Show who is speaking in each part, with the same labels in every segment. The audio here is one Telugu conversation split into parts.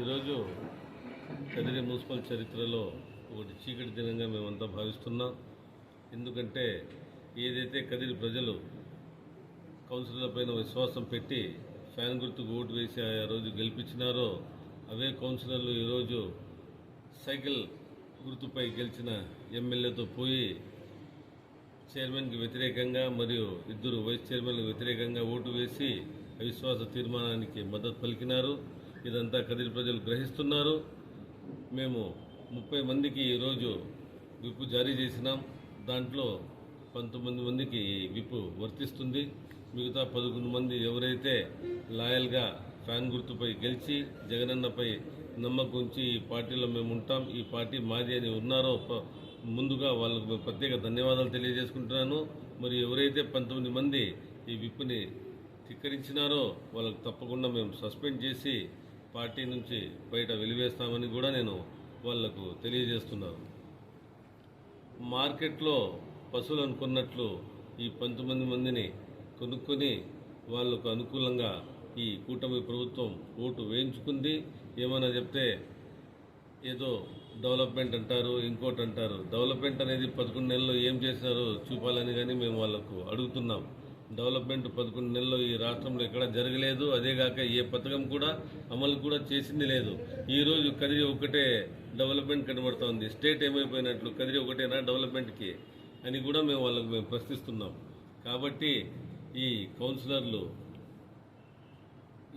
Speaker 1: ఈరోజు కదిరి మున్సిపల్ చరిత్రలో ఒకటి చీకటి దినంగా మేమంతా భావిస్తున్నాం. ఎందుకంటే ఏదైతే కదిరి ప్రజలు కౌన్సిలర్లపైన విశ్వాసం పెట్టి ఫ్యాన్ గుర్తుకు ఓటు వేసి ఆ రోజు గెలిపించినారో అవే కౌన్సిలర్లు ఈరోజు సైకిల్ గుర్తుపై గెలిచిన ఎమ్మెల్యేతో పోయి చైర్మన్కి వ్యతిరేకంగా మరియు ఇద్దరు వైస్ చైర్మన్లకు వ్యతిరేకంగా ఓటు వేసి అవిశ్వాస తీర్మానానికి మద్దతు పలికినారు. ఇదంతా కదిరి ప్రజలు గ్రహిస్తున్నారు. మేము ముప్పై మందికి ఈరోజు విప్పు జారీ చేసినాం. దాంట్లో పంతొమ్మిది మందికి ఈ విప్పు వర్తిస్తుంది. మిగతా పదకొండు మంది ఎవరైతే లాయల్గా ఫ్యాన్ గుర్తుపై గెలిచి జగనన్నపై నమ్మకం ఉంచి ఈ పార్టీలో మేము ఉంటాం ఈ పార్టీ మాది అని ఉన్నారో ముందుగా వాళ్ళకు ప్రత్యేక ధన్యవాదాలు తెలియజేసుకుంటున్నాను. మరి ఎవరైతే పంతొమ్మిది మంది ఈ విప్పుని ధిక్కరించినారో వాళ్ళకు తప్పకుండా మేము సస్పెండ్ చేసి పార్టీ నుంచి బయట వెలివేస్తామని కూడా నేను వాళ్ళకు తెలియజేస్తున్నాను. మార్కెట్లో పశువులు అనుకున్నట్లు ఈ పంతొమ్మిది మందిని కొనుక్కొని వాళ్ళకు అనుకూలంగా ఈ కూటమి ప్రభుత్వం ఓటు వేయించుకుంది. ఏమైనా చెప్తే ఏదో డెవలప్మెంట్ అంటారు ఇంకోటి అంటారు డెవలప్మెంట్ అనేది పదకొండు నెలల్లో ఏం చేశారో చూపాలని కానీ మేము వాళ్ళకు అడుగుతున్నాం. డెవలప్మెంట్ పదకొండు నెలలు ఈ రాష్ట్రంలో ఎక్కడ జరగలేదు. అదేగాక ఏ పథకం కూడా అమలు కూడా చేసింది లేదు. ఈరోజు కదిరి ఒకటే డెవలప్మెంట్ కనబడుతోంది స్టేట్ ఏమైపోయినట్లు కదిరి ఒకటేనా డెవలప్మెంట్కి అని కూడా మేము వాళ్ళకు మేము ప్రశ్నిస్తున్నాం. కాబట్టి ఈ కౌన్సిలర్లు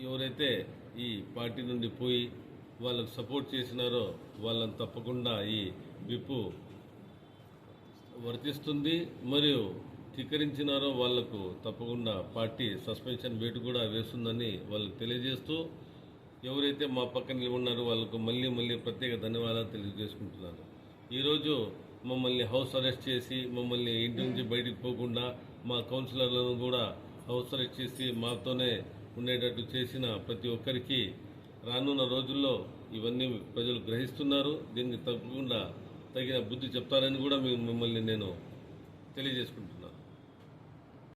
Speaker 1: ఎవరైతే ఈ పార్టీ నుండి పోయి వాళ్ళకు సపోర్ట్ చేసినారో వాళ్ళని తప్పకుండా ఈ విప్పు వర్తిస్తుంది. మరియు ధిక్కరించినారో వాళ్ళకు తప్పకుండా పార్టీ సస్పెన్షన్ వేటు కూడా వేస్తుందని వాళ్ళకు తెలియజేస్తూ ఎవరైతే మా పక్కన నిలబడినారో వాళ్ళకు మళ్ళీ మళ్ళీ ప్రత్యేక ధన్యవాదాలు తెలియజేసుకుంటున్నాను. ఈరోజు మమ్మల్ని హౌస్ అరెస్ట్ చేసి మమ్మల్ని ఇంటి నుంచి బయటికి పోకుండా మా కౌన్సిలర్లను కూడా హౌస్ అరెస్ట్ చేసి మాతోనే ఉండేటట్టు చేసిన ప్రతి ఒక్కరికి రానున్న రోజుల్లో ఇవన్నీ ప్రజలు గ్రహిస్తున్నారు. దీనికి తప్పకుండా తగిన బుద్ధి చెప్తారని కూడా మేము మిమ్మల్ని నేను తెలియజేసుకుంటున్నాను.